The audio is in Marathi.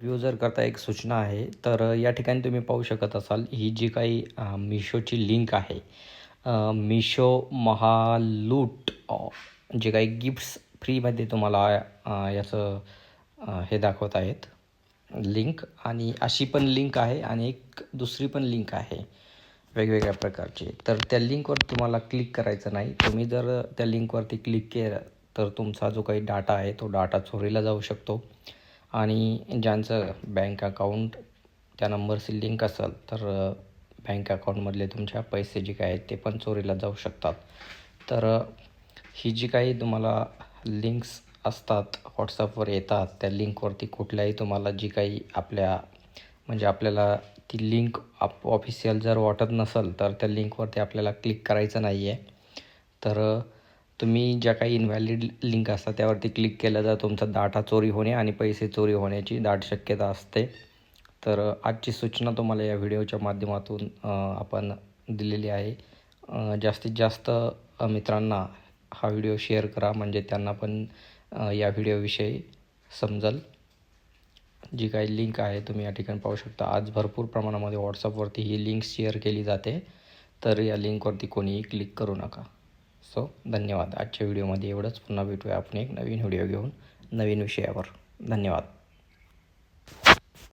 व्ह्यू जर करता एक सूचना आहे तर या ठिकाणी तुम्ही पाहू शकत असाल ही जी काही मिशोची लिंक आहे. मिशो महालूट जे काही गिफ्ट्स फ्रीमध्ये तुम्हाला याचं हे दाखवत आहेत. लिंक आणि अशी पण लिंक आहे आणि एक दुसरी पण लिंक आहे वेगवेगळ्या प्रकारची. तर त्या लिंकवर तुम्हाला क्लिक करायचं नाही. तुम्ही जर त्या लिंकवरती क्लिक केलं तर तुमचा जो काही डाटा आहे तो डाटा चोरीला जाऊ शकतो. आणि ज्यांचं बँक अकाउंट त्या नंबरशी लिंक असेल तर बँक अकाउंटमधले तुमच्या पैसे जे काय आहेत ते पण चोरीला जाऊ शकतात. तर ही जी काही तुम्हाला लिंक्स असतात व्हॉट्सअपवर येतात त्या लिंकवरती कुठल्याही तुम्हाला जी काही आपल्या म्हणजे आपल्याला ती लिंक आप ऑफिशियल जर वाटत नसेल तर त्या लिंकवरती आपल्याला क्लिक करायचं नाही आहे तर तुम्ही ज्या काही इनव्हॅलिड लिंक असतात त्यावरती क्लिक केलं तर तुमचा डाटा चोरी होणे आणि पैसे चोरी होण्याची दाट शक्यता असते. तर आजची सूचना तुम्हाला या व्हिडिओच्या माध्यमातून आपण दिलेली आहे. जास्तीत जास्त मित्रांना हा व्हिडिओ शेअर करा म्हणजे त्यांना पण या व्हिडिओविषयी समजल. जी काही लिंक आहे तुम्ही या ठिकाणी पाहू शकता. आज भरपूर प्रमाणामध्ये व्हॉट्सअपवरती ही लिंक शेअर केली जाते. तर या लिंकवरती कोणीही क्लिक करू नका. सो धन्यवाद. आजच्या व्हिडिओमध्ये एवढंच. पुन्हा भेटूया आपण एक नवीन व्हिडिओ घेऊन नवीन विषयावर. धन्यवाद.